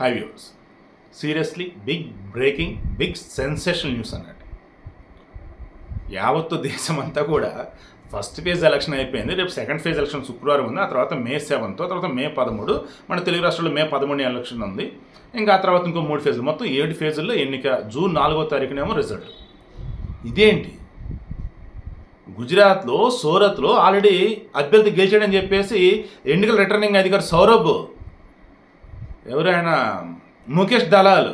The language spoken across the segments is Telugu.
Hi views seriously big breaking big sensation news అన్నట్టు. యావత్తు దేశం అంతా కూడా ఫస్ట్ ఫేజ్ ఎలక్షన్ అయిపోయింది. రేపు సెకండ్ ఫేజ్ ఎలక్షన్ శుక్రవారం ఉంది. ఆ తర్వాత మే సెవెంత్ తర్వాత మే పదమూడు మన తెలుగు రాష్ట్రంలో మే పదమూడు ఎలక్షన్ ఉంది. ఇంకా ఆ తర్వాత ఇంకో మూడు ఫేజులు మొత్తం ఏడు ఫేజుల్లో ఎన్నిక జూన్ నాలుగో తారీఖునేమో రిజల్ట్ ఇదేంటి? గుజరాత్లో సూరత్లో ఆల్రెడీ అభ్యర్థి గెలిచాడని చెప్పేసి ఎన్నికల రిటర్నింగ్ అధికారి సౌరభ్ ఎవరైనా ముఖేష్ దళాలు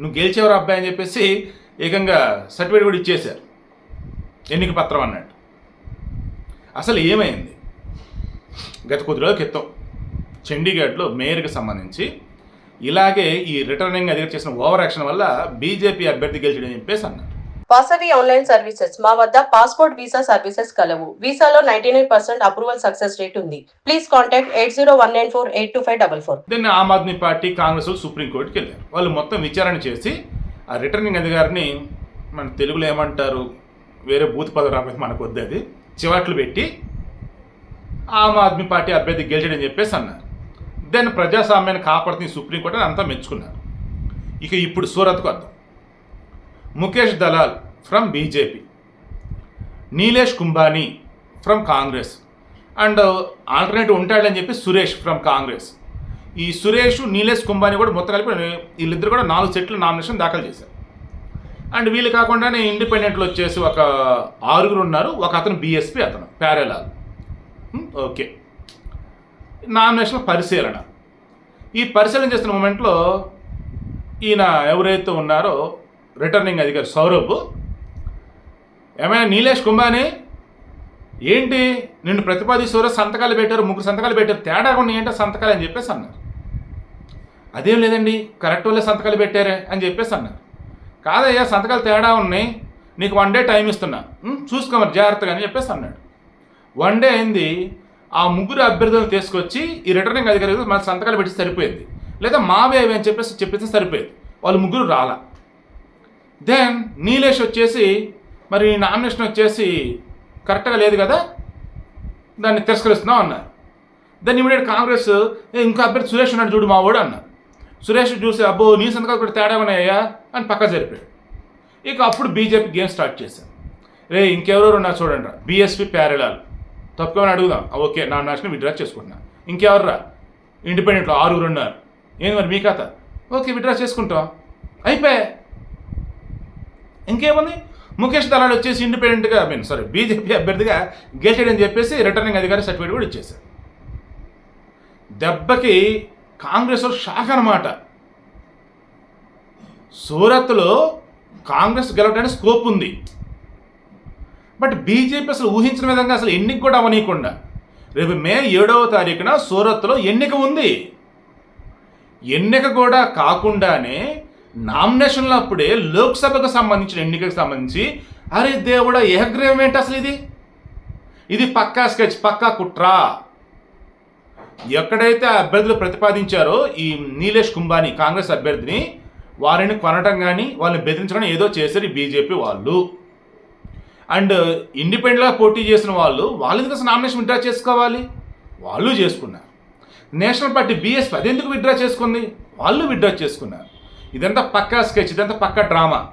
నువ్వు గెలిచేవారు అబ్బాయి అని చెప్పేసి ఏకంగా సర్టిఫికేట్ కూడా ఇచ్చేశారు. ఎన్నిక పత్రం అన్నట్టు. అసలు ఏమైంది? గత కొద్ది రోజుల క్రితం చండీగఢ్లో మేయర్కి సంబంధించి ఇలాగే ఈ రిటర్నింగ్ అధికారి చేసిన ఓవర్ యాక్షన్ వల్ల బీజేపీ అభ్యర్థి గెలిచడం చెప్పేసి అన్నారు. Vasavi online services. మా వద్ద పాస్పోర్ట్ వీసా సర్వీసెస్ కలవు. వీసాలో ninety nine percent approval success rate ఉంది. Please contact eight zero one nine four eight two five double four. దీన్ని ఆమ్ ఆద్మీ పార్టీ కాంగ్రెస్ సుప్రీం సుప్రీంకోర్టుకి వెళ్ళారు. వాళ్ళు మొత్తం విచారణ చేసి ఆ రిటర్నింగ్ అధికారిని మన తెలుగులో ఏమంటారు వేరే బూత్ పదవి రాకపోతే మనకు వద్దు అది చివాట్లు పెట్టి ఆమ్ ఆద్మీ పార్టీ అభ్యర్థి గెలిచాడని చెప్పేసి అన్నారు. దెన్ ప్రజాస్వామ్యాన్ని కాపాడుతున్న సుప్రీంకోర్టు అని అంతా మెచ్చుకున్నారు. ఇక ఇప్పుడు సూరత్కు వద్దాం Mukesh Dalal from BJP. Nilesh Kumbhani from Congress. And alternative ఉంటాడని చెప్పి సురేష్ ఫ్రమ్ కాంగ్రెస్. ఈ సురేష్ నీలేష్ కుంబానీ కూడా మొత్తం కలిపి వీళ్ళిద్దరు కూడా నాలుగు సెట్లు నామినేషన్ దాఖలు చేశారు. అండ్ వీళ్ళు కాకుండానే ఇండిపెండెంట్లు వచ్చేసి ఒక ఆరుగురు ఉన్నారు. ఒక అతను బీఎస్పీ అతను ప్యారెలాల్. ఓకే. నామినేషన్ పరిశీలన. ఈ పరిశీలన చేస్తున్న మూమెంట్లో ఈయన ఎవరైతే ఉన్నారో రిటర్నింగ్ అధికారి సౌరభ్ ఏమైనా నీలేష్ కుంభాని? ఏంటి? నిన్ను ప్రతిపాదిస్తూ సంతకాలు పెట్టారు ముగ్గురు సంతకాలు పెట్టారు తేడా ఉన్నాయి ఏంటో సంతకాలు అని చెప్పేసి అన్నారు. అదేం లేదండి కరెక్ట్ వాళ్ళే సంతకాలు పెట్టారే అని చెప్పేసి అన్నారు. కాదయ్యా సంతకాలు తేడా ఉన్నాయి నీకు వన్ డే టైం ఇస్తున్నా. చూసుకోమని జాగ్రత్తగా అని చెప్పేసి అన్నాడు. వన్ డే అయింది ఆ ముగ్గురు అభ్యర్థులను తీసుకొచ్చి ఈ రిటర్నింగ్ అధికారి మన సంతకాలు పెట్టి సరిపోయింది. లేదా మావే అవి అని చెప్పేసి చెప్పేస్తే సరిపోయేది. వాళ్ళు ముగ్గురు రాలా. దెన్ నీలేష్ వచ్చేసి మరి నామినేషన్ వచ్చేసి కరెక్ట్గా లేదు కదా? దాన్ని తిరస్కరిస్తున్నాం అన్నారు. దాన్ని ఇమీడియట్ కాంగ్రెస్ "ఏ, ఇంకో అభ్యర్థి సురేష్ ఉన్నాడు చూడు మా వాడు అన్నారు. సురేష్ చూసి అబ్బో నీ సంతకాలు కూడా తేడా ఉన్నాయా అని పక్క జరిపాడు. ఇక అప్పుడు బీజేపీ గేమ్ స్టార్ట్ చేశారు రే ఇంకెవరెవరు ఉన్నారు చూడండి రా. బీఎస్పీ ప్యారలాలు. తప్పుకోమని అడుగుదాం. ఓకే నా నాశనం విడ్రా చేసుకుంటున్నా. ఇంకెవర్రా ఇండిపెండెంట్లో ఆరుగురు ఉన్నారు. ఏంది మరి మీ కథ? ఓకే విడ్రా చేసుకుంటాం అయిపోయా? ఇంకేముంది? ముఖేష్ దళాలు వచ్చేసి ఇండిపెండెంట్గా ఐ మీన్ సారీ బీజేపీ అభ్యర్థిగా గెలిచాడని చెప్పేసి రిటర్నింగ్ అధికారి సర్టిఫికేట్ కూడా ఇచ్చేశారు. దెబ్బకి కాంగ్రెస్ షాక్ అనమాట సూరత్లో కాంగ్రెస్ గెలవడానికి స్కోప్ ఉంది. బట్ బీజేపీ అసలు ఊహించిన విధంగా అసలు ఎన్నిక కూడా అవనీయకుండా రేపు మే ఏడవ తారీఖున సూరత్లో ఎన్నిక ఉంది. ఎన్నిక కూడా కాకుండానే నామినేషన్లు అప్పుడే లోక్సభకు సంబంధించిన ఎన్నికకు సంబంధించి అరే దేవుడా ఏహగ్రహం ఏంటి అసలు ఇది? ఇది పక్కా స్కెచ్ పక్కా కుట్రా. ఎక్కడైతే అభ్యర్థులు ప్రతిపాదించారో ఈ నీలేష్ కుంబాని కాంగ్రెస్ అభ్యర్థిని వారిని కొనటం కానీ వాళ్ళని బెదిరించడం ఏదో చేశారు ఈ బీజేపీ వాళ్ళు. అండ్ ఇండిపెండెంట్గా పోటీ చేసిన వాళ్ళు వాళ్ళు ఎందుకు అసలు నామినేషన్ విత్డ్రా చేసుకోవాలి. వాళ్ళు చేసుకున్నారు. నేషనల్ పార్టీ బీఎస్పీ అది ఎందుకు విత్డ్రా చేసుకుంది? వాళ్ళు విత్డ్రా చేసుకున్నారు. ఇదంతా పక్కా స్కెచ్ ఇదంతా పక్కా డ్రామా.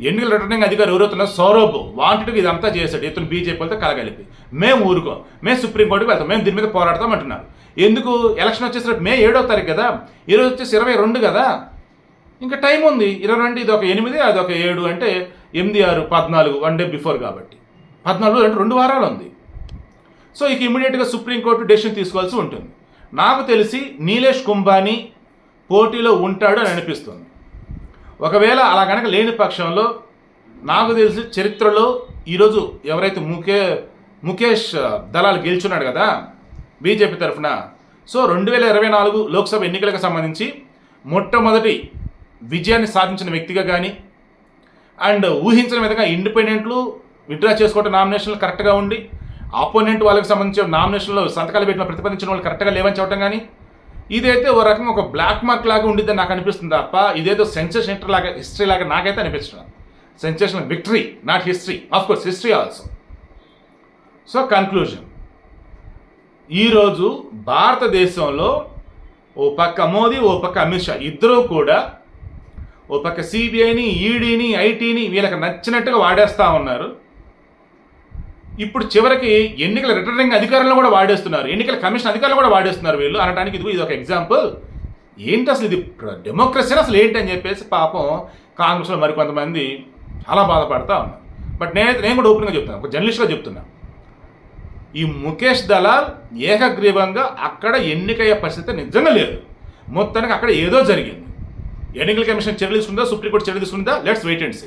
ఎన్నికల రిటర్నింగ్ అధికారి ఎవరవుతున్న సౌరభ్ వాంటెడ్గా ఇదంతా చేశాడు. ఇతను బీజేపీ కలగలిపి. మేము ఊరుకో మేము సుప్రీంకోర్టుకి వెళ్తాం మేము దీని మీద పోరాడతాం అంటున్నారు. ఎందుకు? ఎలక్షన్ వచ్చేసరికి మే ఏడో తారీఖు కదా? ఈరోజు వచ్చేసి ఇరవై రెండు కదా? ఇంకా టైం ఉంది. ఇరవై రెండు ఇది ఒక ఎనిమిది అది ఒక ఏడు అంటే ఎనిమిది ఆరు పద్నాలుగు వన్ డే బిఫోర్ కాబట్టి. పద్నాలుగు అంటే రెండు వారాలు ఉంది. సో ఇక ఇమీడియట్గా సుప్రీంకోర్టు డెసిషన్ తీసుకోవాల్సి ఉంటుంది. నాకు తెలిసి నీలేష్ కుంబానీ పోటీలో ఉంటాడు అని అనిపిస్తుంది. ఒకవేళ అలా కనుక లేని పక్షంలో నాకు తెలిసి చరిత్రలో ఈరోజు ఎవరైతే ముఖే ముఖేష్ దళాలు గెలుచున్నాడు కదా బీజేపీ తరఫున. సో రెండు వేల ఇరవై నాలుగు లోక్సభ ఎన్నికలకు సంబంధించి మొట్టమొదటి విజయాన్ని సాధించిన వ్యక్తిగా కానీ అండ్ ఊహించిన విధంగా ఇండిపెండెంట్లు విత్డ్రా చేసుకోవటం నామినేషన్లు కరెక్ట్గా ఉండి ఆపోనెంట్ వాళ్ళకి సంబంధించిన నామినేషన్లో సంతకాలు పెట్టిన ప్రతిపాదించిన వాళ్ళు కరెక్ట్గా లేవని చెప్పడం కానీ ఇదైతే ఓ రకం ఒక బ్లాక్ మార్క్ లాగా ఉండిద్దని నాకు అనిపిస్తుంది తప్ప ఇదేదో సెన్సేషన్ లాగా హిస్టరీ లాగా నాకైతే అనిపించడం sensation victory not history of course history also so conclusion ఈరోజు భారతదేశంలో ఓ పక్క మోదీ ఓ పక్క అమిత్ షా ఇద్దరూ కూడా ఓ పక్క సిబిఐని ఈడీని ఐటీని వీళ్ళకి నచ్చినట్టుగా వాడేస్తూ ఉన్నారు. ఇప్పుడు చివరికి ఎన్నికల రిటర్నింగ్ అధికారులను కూడా వాడేస్తున్నారు. ఎన్నికల కమిషన్ అధికారులు కూడా వాడేస్తున్నారు వీళ్ళు. అనడానికి ఇది ఇది ఒక ఎగ్జాంపుల్ ఏంటి అసలు ఇది డెమోక్రసీ అసలు ఏంటి అని చెప్పేసి పాపం కాంగ్రెస్లో మరికొంతమంది చాలా బాధపడతా ఉన్నారు. బట్ నేనైతే నేను కూడా ఓపెన్గా చెప్తున్నాను ఒక జర్నలిస్ట్గా చెప్తున్నా. ఈ ముఖేష్ దళాల్ ఏకగ్రీవంగా అక్కడ ఎన్నికయ్యే పరిస్థితి నిజంగా లేదు. మొత్తానికి అక్కడ ఏదో జరిగింది. ఎన్నికల కమిషన్ చర్యలు తీసుకుందా సుప్రీంకోర్టు చర్యలు తీసుకుందా? Let's wait and see